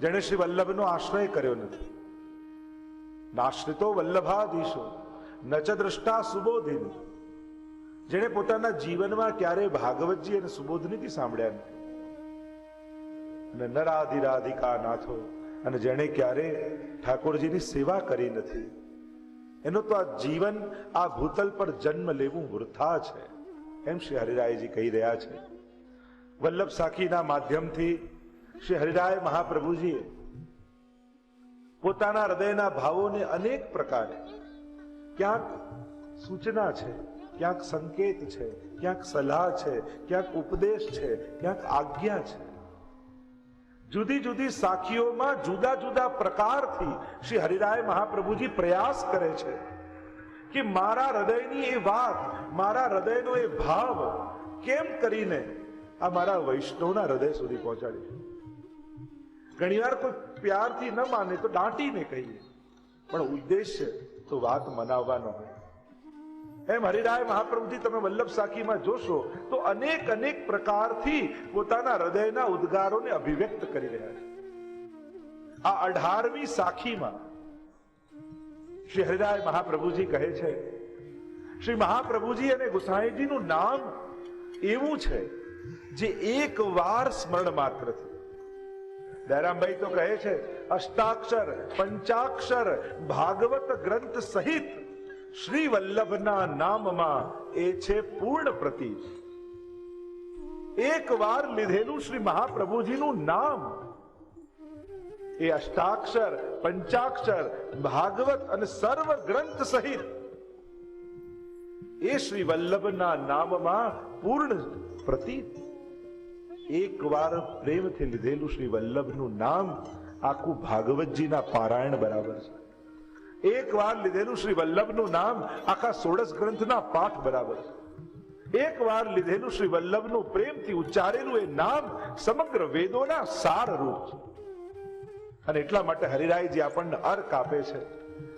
જેણે શ્રી વલ્લભનો આશ્રય કર્યો નથી. નાશ્રિતો વલ્લભાધીશો, ન ચ દ્રષ્ટા સુબોધિન. જેણે પોતાના જીવનમાં ક્યારેય ભાગવતજી અને સુબોધનીથી સાંભળ્યા નથી. અને નરાધિરાધિકા નાથો અને જેણે ક્યારે ઠાકોરજીની સેવા કરી નથી. એનો તો આ જીવન, આ ભૂતલ પર જન્મ લેવું વૃથા છે. એમ શ્રી હરિરાયજી કહી રહ્યા છે. વલ્લભ સાખીના માધ્યમથી શ્રી હરિરાય મહાપ્રભુજીએ પોતાના હૃદયના ભાવોને અનેક પ્રકારે ક્યાંક સૂચના છે, ક્યાંક સંકેત છે, ક્યાંક સલાહ છે, ક્યાંક ઉપદેશ છે, ક્યાંક આજ્ઞા છે. જુદી જુદી સાખીઓમાં જુદા જુદા પ્રકારથી શ્રી હરિરાય મહાપ્રભુજી પ્રયાસ કરે છે કે મારા હૃદયની એ વાત, મારા હૃદયનો એ ભાવ કેમ કરીને આ મારા વૈષ્ણવના હૃદય સુધી પહોંચાડી ઘણીવાર કોઈ પ્યારથી ન માને તો દાંટીને કહીએ. પણ ઉદ્દેશ્ય તો વાત મનાવવાનો હોય. એમ હરિરાય મહાપ્રભુજી, તમે વલ્લભ સાખીમાં જોશો તો અનેક અનેક પ્રકારથી પોતાના હૃદયના ઉદ્ગારોને અભિવ્યક્ત કરી રહ્યા છે. આ અઢારમી સાખીમાં શ્રી હરિરાય મહાપ્રભુજી કહે છે, શ્રી મહાપ્રભુજી, અને ગુસાઈજીનું નામ એવું છે જે એક વાર સ્મરણ માત્રથી દયારામભાઈ તો કહે છે, અષ્ટાક્ષર, પંચાક્ષર, ભાગવત ગ્રંથ સહિત શ્રી વલ્લભના નામમાં એ છે પૂર્ણ પ્રતિ એક વાર લીધેલું શ્રી મહાપ્રભુજીનું નામ એ અષ્ટાક્ષર, પંચાક્ષર, ભાગવત અને સર્વ ગ્રંથ સહિત એ શ્રી વલ્લભના નામમાં પૂર્ણ પ્રતીક. એક વાર પ્રેમથી લીધેલું શ્રી વલ્લભનું નામ આખું ભાગવતજીના પારાયણ બરાબર છે. એક વાર લીધેલું શ્રી વલ્લભનું નામ આખા સોળસ ગ્રંથના પાઠ બરાબર છે. એક વાર લીધેલું શ્રી વલ્લભનું પ્રેમથી ઉચ્ચારેલું એ નામ સમગ્ર વેદોના સાર રૂપ છે. અને એટલા માટે હરિરાયજી આપણને અર્ક આપે છે.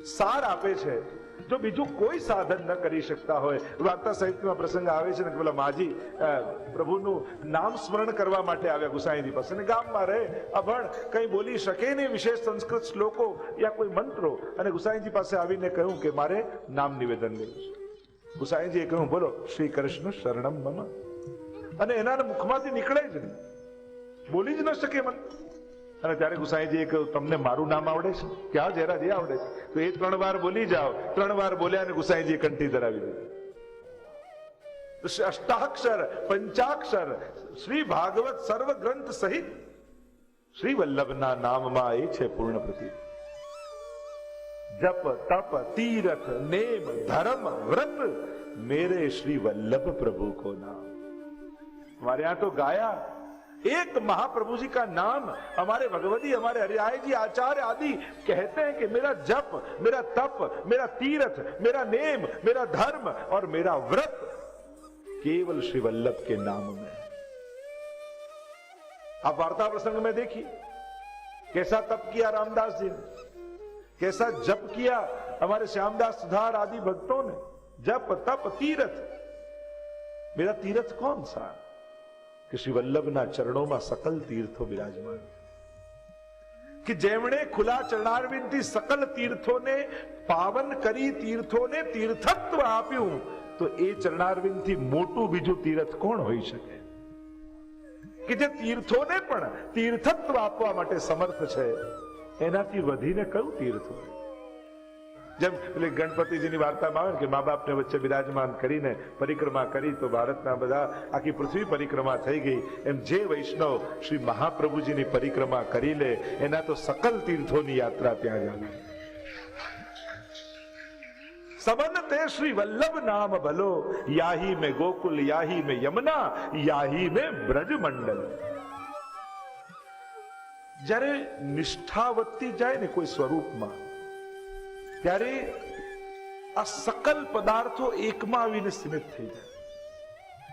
સાર આપે છે. જો બીજું કોઈ સાધન ન કરી શકતા હોય. વાર્તા સાહિત્યમાં પ્રસંગ આવે છે ને કે પેલા માજી પ્રભુનું નામ સ્મરણ કરવા માટે આવ્યા ગુસાઈની પાસે. અને ગામમાં રહે, અભણ, કંઈ બોલી શકે નહીં વિશેષ સંસ્કૃત શ્લોકો યા કોઈ મંત્રો. અને ગુસાઈજી પાસે આવીને કહ્યું કે, મારે નામ નિવેદન લેવું છે. ગુસાઈજીએ કહ્યું, બોલો, શ્રી કૃષ્ણ શરણમ મમ. અને એના મુખમાંથી નીકળે જ નહીં. બોલી જ ન શકે મન અને ત્યારે ગુસાઈજી એક તમને મારું નામ આવડે છે? કે હા જયરાજ એ આવડે છે. તો એ ત્રણ વાર બોલી જાઓ. ત્રણ વાર બોલ્યા અને ગુસાઈજી કંઠી ધરાવી દીધી. અષ્ટાક્ષર, પંચાક્ષર, શ્રી ભાગવત સર્વ ગ્રંથ સહિત શ્રી વલ્લભના નામમાં એ છે પૂર્ણ પ્રતિભા. જપ, તપ, તીરથ, નેમ, ધર્મ, વ્રત, મેરે શ્રી વલ્લભ પ્રભુ કો નામ. મારે આ તો ગાયા. एक महाप्रभु जी का नाम, हमारे भगवती, हमारे हरियाय जी, आचार्य आदि कहते हैं कि मेरा जप, मेरा तप, मेरा तीर्थ, मेरा नेम, मेरा धर्म और मेरा व्रत केवल श्री वल्लभ के नाम में है। आप वार्ता प्रसंग में देखिए, कैसा तप किया रामदास जी ने, कैसा जप किया हमारे श्यामदास सुधार आदि भक्तों ने, जप, तप, तीर्थ। मेरा तीर्थ कौन सा? કે શ્રી વલ્લભના ચરણોમાં સકલ તીર્થો બિરાજમાન કે જેમણે ખુલ્લા ચરણારવિંદથી સકલ તીર્થોને, પાવન કરી તીર્થોને તીર્થત્વ આપ્યું, તો એ ચરણારવિંદથી મોટું બીજું તીર્થ કોણ હોઈ શકે? કે જે તીર્થોને પણ તીર્થત્વ આપવા માટે સમર્થ છે, એનાથી વધીને કયું તીર્થ હોય? जब गणपति जी वार्ता मांग के माँ बाप ने बच्चे विराजमान करी परिक्रमा कर तो भारत बदा आखी पृथ्वी परिक्रमा थी गई एम जे वैष्णव श्री महाप्रभु जी परिक्रमा करी ले तो सकल तीर्थों यात्रा त्या जाए श्री वल्लभ नाम भलो याही में गोकुल याही में यमुना याही में ब्रजमंडल जरे निष्ठावती जाए ने कोई स्वरूप माँ ત્યારે આ સકલ પદાર્થો એકમાં આવીને સીમિત થઈ જાય.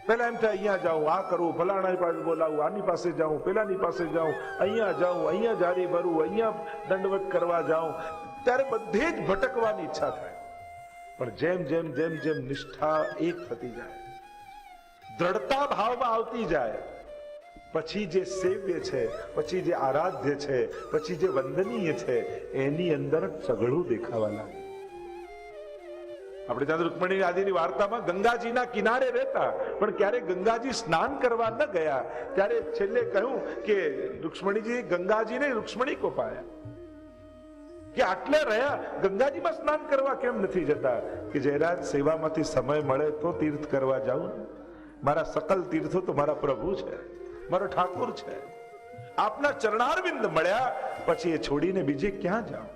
પેલા એમ થાય, અહીંયા જાઉં, આ કરું ફલાણા પાસે બોલાવું, આની પાસે જાઉં, પેલાની પાસે જાઉં, અહીંયા જાઉં, અહીંયા જારી ભરું, અહીંયા દંડવત કરવા જાઉં. ત્યારે બધે જ ભટકવાની ઈચ્છા થાય. પણ જેમ જેમ જેમ જેમ નિષ્ઠા એક થતી જાય, દ્રઢતા ભાવમાં આવતી જાય પછી જે સેવ્ય છે, પછી જે આરાધ્ય છે, પછી જે વંદનીય છે, એની અંદર સઘળું દેખાવા લાગે આપણે ત્યાં રૂકમણી આદિની વાર્તામાં ગંગાજીના કિનારે રહેતા, પણ ક્યારે ગંગાજી સ્નાન કરવા ન ગયા, ત્યારે છેલ્લે કહ્યું કે રૂક્ષ્મણીજી ગંગાજીને રૂક્ષ્મણી કોપાયા. કે આટલે રહ્યા, ગંગાજીમાં સ્નાન કરવા કેમ નથી જતા? કે જયરાજ, સેવામાંથી સમય મળે તો તીર્થ કરવા જાઉં મારા સકલ તીર્થો તો મારા પ્રભુ છે. મારો ઠાકોર છે. આપના ચરણારવિંદ મળ્યા, પછી એ છોડીને બીજે ક્યાં જાઓ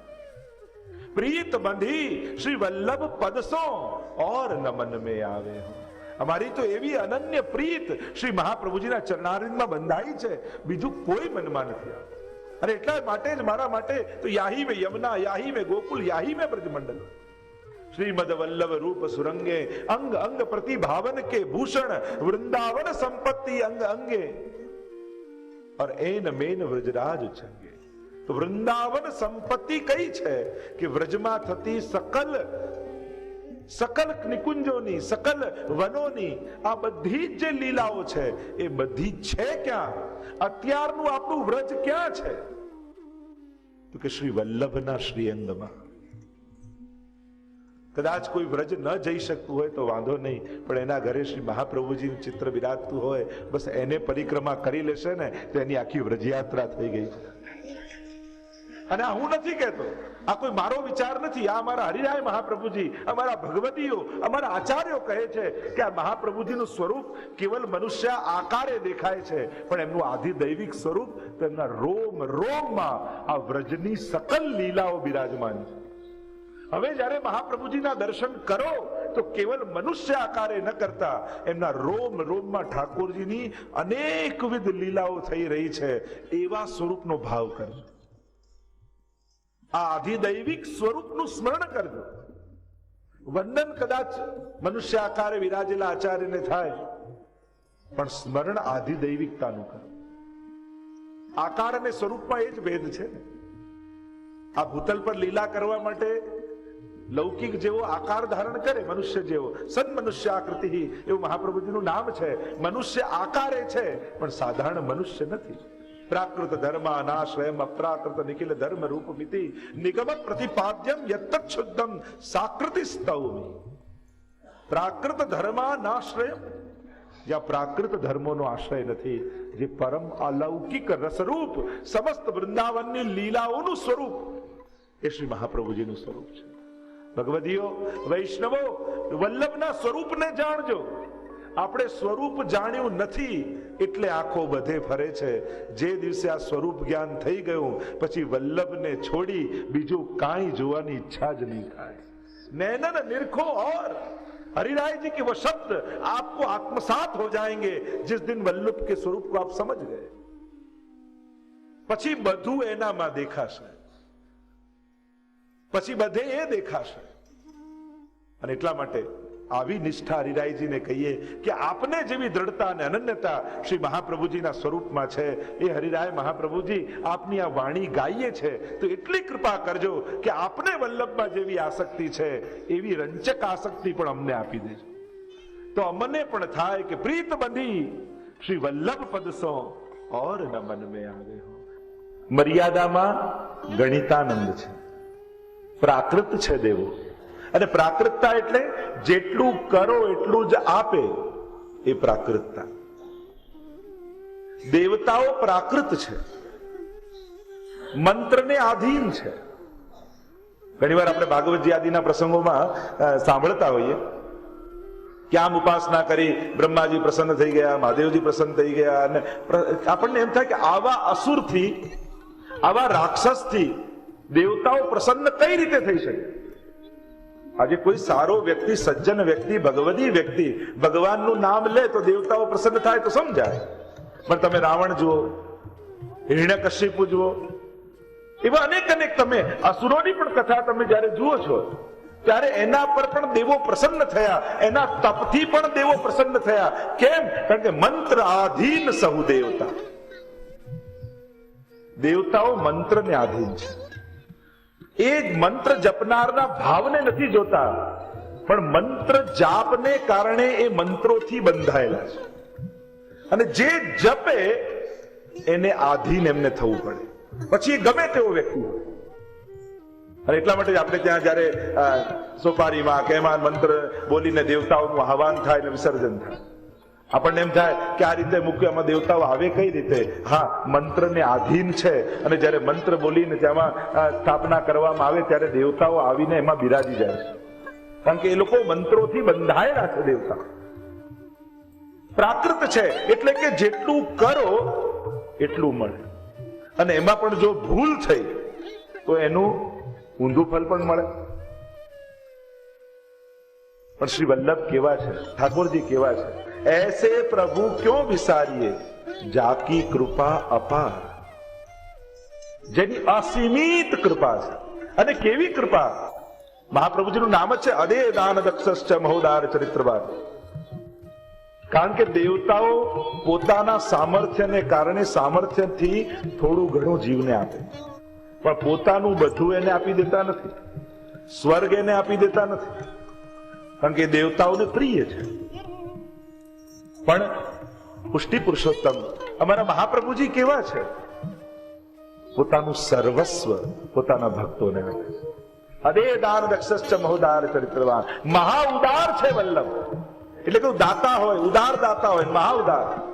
પ્રીત બંધી શ્રી વલ્લભ પદસો ઓર નમન મે આવે અમારી તો એવી અનન્ય પ્રીત શ્રી મહાપ્રભુજીના ચરણારવિંદમાં બંધાઈ છે, બીજું કોઈ મનમાં નથી અને એટલા માટે જ મારા માટે તો યાહી મે યમુના યાહી મે ગોકુલ યાહી મે બ્રજમંડલ. શ્રીમદ વલ્લભ રૂપ સુરંગે અંગ અંગ પ્રતિભાવન કે ભૂષણ વૃંદાવન સંપત્તિ અંગ અંગે और એન મેન વ્રજરાજ છંગે તો વૃંદાવન સંપત્તિ કઈ છે કે વ્રજમાં થતી સકલ સકલ નિકુંજોની સકલ વનોની આ બધી જ જે લીલાઓ છે એ બધી છે ક્યાં અત્યારનું આપણું વ્રજ ક્યાં છે તો કે શ્રી વલ્લભના શ્રીઅંગમાં કદાચ કોઈ વ્રજ ન જઈ શકતું હોય તો વાંધો નહીં, પણ એના ઘરે શ્રી મહાપ્રભુજીનું ચિત્ર બિરાજતું હોય, બસ એને પરિક્રમા કરી લેશે ને, તો આખી વ્રજયાત્રા થઈ ગઈ. અને હું નથી કહેતો, આ કોઈ મારો વિચાર નથી, આ અમારા હરિરાય મહાપ્રભુજી, અમારા ભગવતીઓ, અમારા આચાર્યો કહે છે કે આ મહાપ્રભુજીનું સ્વરૂપ કેવલ મનુષ્ય આકારે દેખાય છે, પણ એમનું આધિ દૈવિક સ્વરૂપ તેમના રોમ રોમમાં આ વ્રજની સકલ લીલાઓ બિરાજમાન છે. હવે જ્યારે મહાપ્રભુજીના દર્શન કરો, તો કેવલ મનુષ્ય આકારે ન કરતા, એમના રોમ, રોમમાં ઠાકોરજીની અનેકવિધ લીલાઓ થઈ રહી છે, એવા સ્વરૂપનો ભાવ કરજો. આ આધિદૈવિક સ્વરૂપનું સ્મરણ કરજો. વંદન કદાચ મનુષ્ય આકારે વિરાજેલા આચાર્યને થાય, પણ સ્મરણ આધિદૈવિકતાનું કરો. આકાર અને સ્વરૂપમાં એ જ ભેદ છે. આ ભૂતલ પર લીલા કરવા માટે લૌકિક જેવો આકાર ધારણ કરે, મનુષ્ય જેવો. સદ મનુષ્ય આકૃતિ એવું મહાપ્રભુજીનું નામ છે. મનુષ્ય આકારે છે, પણ સાધારણ મનુષ્ય નથી. પ્રાકૃત ધર્મ અનાશ્રયમ અપ્રાકૃત નિખિલ ધર્મ રૂપ મિતિ. નિગમ પ્રતિપાદ્યમ યત્ત શુદ્ધમ સાકૃતિ સ્તવમી પ્રાકૃત ધર્માનાશ્રયમ જ્યાં પ્રાકૃત ધર્મોનો આશ્રય નથી, જે પરમ અલૌકિક રસરૂપ, સમસ્ત વૃંદાવનની લીલાઓનું સ્વરૂપ. એ શ્રી મહાપ્રભુજીનું સ્વરૂપ છે. ભગવદીઓ વૈષ્ણવો વલ્લભના સ્વરૂપને જાણજો આપણે સ્વરૂપ જાણ્યું નથી એટલે આંખો બધે ફરે છે જે દિવસે આ સ્વરૂપ જ્ઞાન થઈ ગયું પછી વલ્લભને છોડી બીજું કાંઈ જોવાની ઈચ્છા જ નહીં થાય नैनन निरखो और हरिराय जी के वो शब्द आपको आत्मसात हो जाएंगे जिस दिन वल्लभ के स्वरूप को आप समझ गए પછી બધું એનામાં દેખાશે પછી બધે એ દેખાશે. અને એટલા માટે આવી નિષ્ઠા હરિરાયજીને કહીએ કે આપને જેવી દ્રઢતા અને અનન્યતા શ્રી મહાપ્રભુજીના સ્વરૂપમાં છે, એ હરિરાય મહાપ્રભુજી આપની આ વાણી ગાઈએ છે, તો એટલી કૃપા કરજો કે આપને વલ્લભમાં જેવી આસક્તિ છે, એવી રંચક આસક્તિ પણ અમને આપી દેજો. તો અમને પણ થાય કે પ્રીત બંધી શ્રી વલ્લભ પદસો ઓર ન મન में આવે હો મર્યાદામાં ગણિતાનંદ છે. પ્રાકૃત છે દેવો. અને પ્રાકૃતતા એટલે જેટલું કરો એટલું જ આપે એ પ્રાકૃતતા. દેવતાઓ પ્રાકૃત છે. મંત્રને આધીન છે. ઘણીવાર આપણે ભાગવતજી આદિના પ્રસંગોમાં સાંભળતા હોઈએ. કે આમ ઉપાસના કરી બ્રહ્માજી પ્રસન્ન થઈ ગયા, મહાદેવજી પ્રસન્ન થઈ ગયા અને આપણને એમ થાય કે આવા અસુરથી, આવા રાક્ષસથી દેવતાઓ પ્રસન્ન કઈ રીતે થઈ શકે? આજે કોઈ સારો વ્યક્તિ, સજ્જન વ્યક્તિ, ભગવદી વ્યક્તિ ભગવાનનું નામ લે તો દેવતાઓ પ્રસન્ન થાય તો સમજાય. પણ તમે રાવણ જુઓ, હિરણ્યકશ્યપુ જુઓ, એવા અનેક અનેક તમે અસુરોની પણ કથા તમે જ્યારે જુઓ છો, ત્યારે એના પર પણ દેવો પ્રસન્ન થયા, એના તપથી પણ દેવો પ્રસન્ન થયા. કેમ? કારણ કે મંત્ર આધીન સહુ દેવતા દેવતાઓ મંત્રને આધીન છે. એ મંત્ર જપનારના ભાવને નથી જોતા, પણ મંત્ર જાપને કારણે એ મંત્રોથી બંધાયેલા છે. અને જે જપે, એને આધીન એમને થવું પડે. પછી ગમે તેવો વ્યક્તિ અને એટલા માટે આપણે ત્યાં જયારે સોપારીમાં કે એમાં મંત્ર બોલીને દેવતાઓનું આહવાન થાય ને વિસર્જન થાય. આપણને એમ થાય કે આ રીતે મૂક્યામાં દેવતાઓ આવે કઈ રીતે? હા, મંત્રને આધીન છે. અને જ્યારે મંત્ર બોલીને તેમાં સ્થાપના કરવામાં આવે ત્યારે દેવતાઓ આવીને એમાં બિરાજી જાય છે. કારણ કે એ લોકો મંત્રોથી બંધાયેલા છે દેવતા પ્રાકૃત છે. એટલે કે જેટલું કરો, એટલું મળે. અને એમાં પણ જો ભૂલ થઈ, તો એનું ઊંધું ફલ પણ મળે. પણ શ્રી વલ્લભ કેવા છે? ઠાકોરજી કેવા છે? એસે પ્રભુ ક્યો વિસારીએ? જાકી કૃપા અપાર. જેની અસીમિત કૃપા છે. અને કેવી કૃપા? મહાપ્રભુજીનું નામ જ છે, અદે દાન દક્ષ મહોદાર ચરિત્રવાદ. કારણ કે દેવતાઓ પોતાના સામર્થ્યને કારણે સામર્થ્યથી થોડું ઘણું જીવને આપે. પણ પોતાનું બધું એને આપી દેતા નથી. સ્વર્ગ એને આપી દેતા નથી. કારણ કે દેવતાઓને પ્રિય છે. પણ પુષ્ટિ પુરુષોત્તમ અમારા મહાપ્રભુજી કેવા છે? પોતાનું સર્વસ્વ પોતાના ભક્તોને આપે છે. અદે દાન દક્ષશ્ચ મહોદાર ચરિત્રવાન, મહા ઉદાર છે વલ્લભ. એટલે કે દાતા હોય, ઉદાર દાતા હોય, મહા ઉદાર.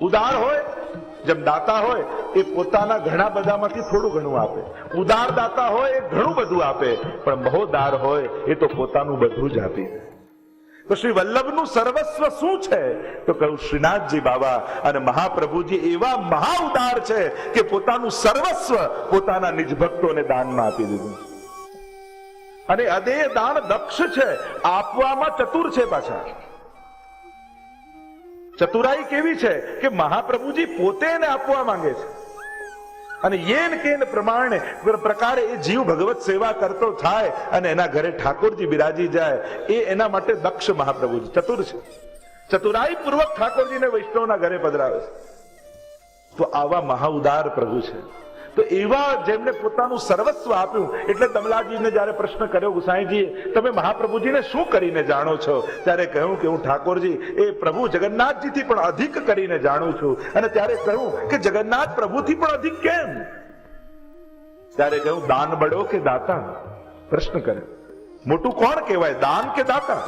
ઉદાર હોય જેમ દાતા હોય, એ પોતાના ઘણા બધામાંથી થોડું ઘણું આપે. ઉદાર દાતા હોય, એ ઘણું બધું આપે. પણ મહોદાર હોય, એ તો પોતાનું બધું જ આપી. તો શ્રી વલ્લભનું સર્વસ્વ શું છે? તો કહ્યું, શ્રીનાથજી બાબા અને મહાપ્રભુજી એવા મહા ઉદાર છે કે પોતાનું સર્વસ્વ પોતાના નિજ ભક્તોને દાનમાં આપી દીધું. અને અદેય દાન દક્ષ છે, આપવામાં ચતુર છે પાછા. ચતુરાઈ કેવી છે કે મહાપ્રભુજી પોતે એને આપવા માંગે છે? અને યેન કેન પ્રમાણે પ્રકારે એ જીવ ભગવત સેવા કરતો થાય અને એના ઘરે ઠાકોરજી બિરાજી જાય, એ એના માટે દક્ષ મહાપ્રભુજી. ચતુર છે. ચતુરાઈ પૂર્વક ઠાકોરજીને વૈષ્ણવના ઘરે પધરાવે છે. તો આવા મહાઉદાર પ્રભુ છે. તો એવા જેમને પોતાનું સર્વસ્વ આપ્યું, એટલે કમલાજીને જયારે પ્રશ્ન કર્યો ગુસાઈજીએ તમે મહાપ્રભુજીને શું કરીને જાણો છો? ત્યારે કહ્યું કે, હું ઠાકોરજી, એ પ્રભુ જગન્નાથજીથી પણ અધિક કરીને જાણું છું. અને ત્યારે કહ્યું કે, જગન્નાથ પ્રભુથી પણ અધિક કેમ? ત્યારે કહ્યું, દાન બળો કે દાતા? પ્રશ્ન કર્યો, મોટું કોણ કહેવાય, દાન કે દાતા?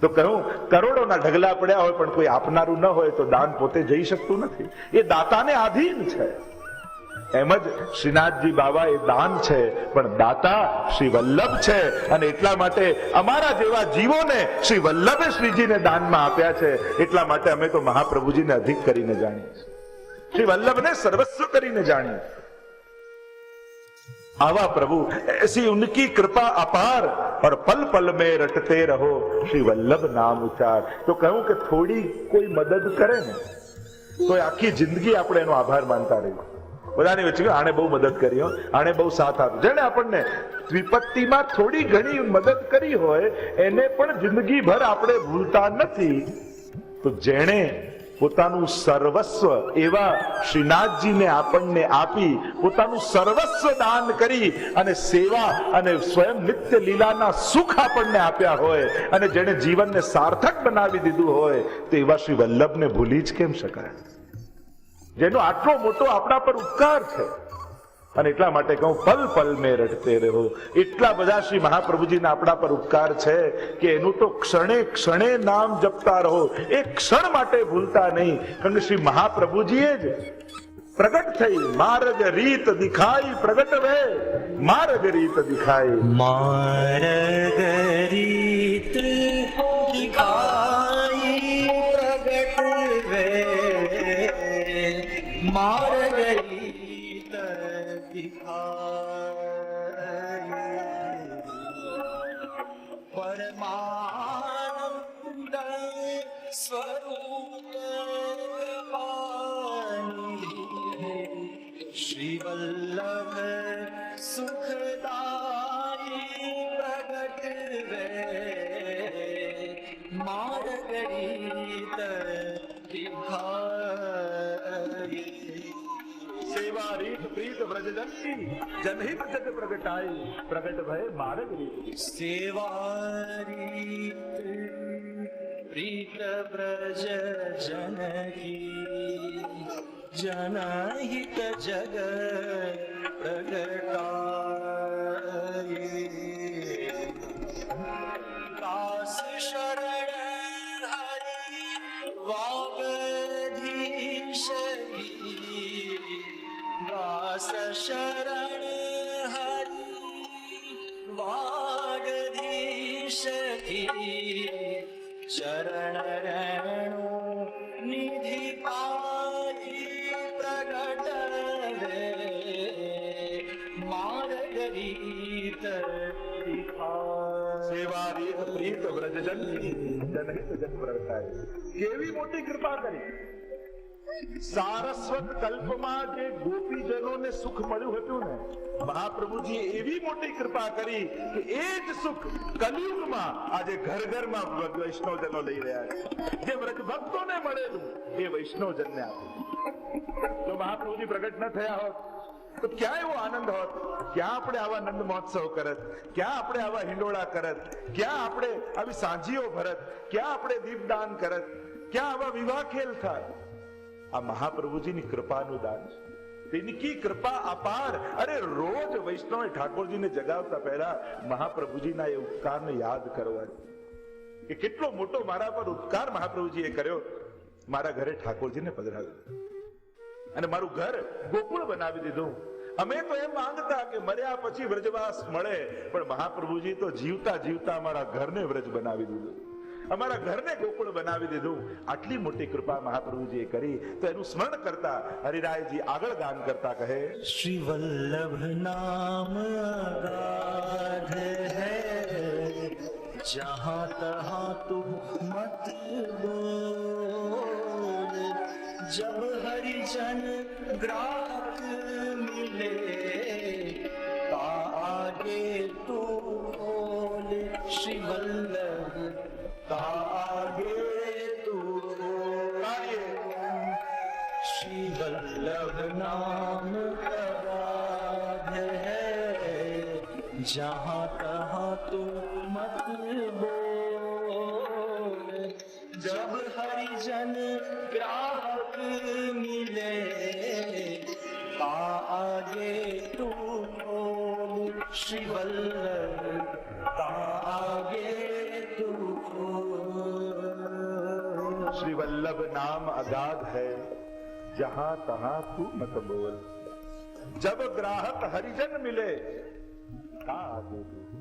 તો કહ્યું, કરોડોના ઢગલા પડ્યા હોય, પણ કોઈ આપનારું ન હોય, તો દાન પોતે જઈ શકતું નથી. એ દાતાને આધીન છે. એમ જ શ્રીનાથજી બાબા એ દાન છે પણ દાતા શ્રી વલ્લભ છે અને એટલા માટે અમારા જેવા જીવોને શ્રી વલ્લભે શ્રીજીને દાનમાં આપ્યા છે એટલા માટે અમે તો મહાપ્રભુજીને અધિક કરીને જાણીએ છીએ શ્રી વલ્લભને સર્વસ્વ કરીને જાણીએ છીએ आवा प्रभु ऐसी उनकी कृपा अपार और पल पल में रटते रहो श्री वल्लभ नाम उच्चार તો કહ્યું કે થોડી કોઈ મદદ કરે ને તો એ આખી જિંદગી આપણે એનો આભાર માનતા રહીએ બધાની વચ્ચે આણે બહુ મદદ કરી આણે બહુ સાથ આપ્યો. જેને આપણને વિપત્તિમાં થોડી ઘણી મદદ કરી હોય, એને પણ જિંદગીભર આપણે ભૂલતા નથી. તો જેણે પોતાનું સર્વસ્વ એવા શ્રીનાથજીને આપણને આપી, પોતાનું સર્વસ્વ દાન કરી અને સેવા અને સ્વયં નિત્ય લીલાના સુખ આપણને આપ્યા હોય અને જેણે જીવનને સાર્થક બનાવી દીધું હોય, તો એવા શ્રી વલ્લભને ભૂલી જ કેમ શકાય? જેનો આટલો મોટો આપણા પર ઉપકાર છે. અને એટલા માટે કહું, પલ પલ મેં રડતે રહો. એટલા બધા શ્રી મહાપ્રભુજીના આપણા પર ઉપકાર છે કે એનું તો ક્ષણે ક્ષણે નામ જપતા રહો. એ ક્ષણ માટે ભૂલતા નહીં. કારણ કે શ્રી મહાપ્રભુજીએ જ પ્રગટ થઈ, માર્ગ રીત દિખાઈ પ્રગટ વે માર્ગ રીત દિખાઈ. માર્ગરીત દિખાઈ પાની શ્રી વલ્લભ સુખદાયી પ્રગટ વે માર્ગરીત દિખાઈ સેવા રીત પ્રીત વ્રજજંતી જનહિત જગ પ્રગટાઈ પ્રગટ ભય માર્ગ રીત સેવારીત प्रीत ब्रज जनकी जनहित जग प्रगटाये કેવી મોટી કૃપા કરી. સારસ્વત કલ્પમાં જે ગોપીજનોને સુખ મળ્યું હતું ને મહાપ્રભુજી એવી મોટી કૃપા કરી કે એ જ સુખ કલયુગમાં આજે ઘર ઘરમાં વૈષ્ણવજનો લઈ રહ્યા છે. જે વ્રજ ભક્તોને મળેલું, એ વૈષ્ણવજનને આપ્યું જો મહાપ્રભુજી પ્રગટ ન થયા હોત તો ક્યાં એવો આનંદ હોત? ક્યાં આપણે આવા નંદ મહોત્સવ કરત? ક્યાં આપણે આવા હિંડોળા કરત? ક્યાં આપણે આવી સાંજીઓ ભરત? ક્યાં આપણે દીપદાન કરત? ક્યાં આવા વિવાહ ખેલ થાય આ મહાપ્રભુજીની કૃપાનું દાન છે. તેની કૃપા અપાર. અરે રોજ વૈષ્ણવ ઠાકોરજીને જગાવતા પહેલા મહાપ્રભુજીના એ ઉપકારને યાદ કરવાની. કે કેટલો મોટો મારા પર ઉપકાર મહાપ્રભુજીએ કર્યો? મારા ઘરે ઠાકોરજીને પધરાવ્યો અને મારું ઘર ગોકુળ બનાવી દીધું. અમે તો એમ માંગતા કે મર્યા પછી વ્રજવાસ મળે, પણ મહાપ્રભુજી તો જીવતા જીવતા અમારા ઘરને વ્રજ બનાવી દીધું. અમારા ઘરને ગોકુળ બનાવી દીધું. આટલી મોટી કૃપા મહાપ્રભુજીએ કરી, તો એનું સ્મરણ કરતા હરિરાયજી આગળ ગાન કરતા કહે શ્રી વલ્લભ નામ જહા તહા તું મત બોલ. जब हरिजन ग्राहक मिले ता आगे तू बोल श्री वल्लभ ता आगे तू श्री वल्लभ नाम प्रवाद है जहाँ तहाँ तू मत बोल बोल श्री वल्लभ नाम आज़ाद है, जहाँ तहां तू मत बोल जब ग्राहक हरिजन मिले कहा आगे तू।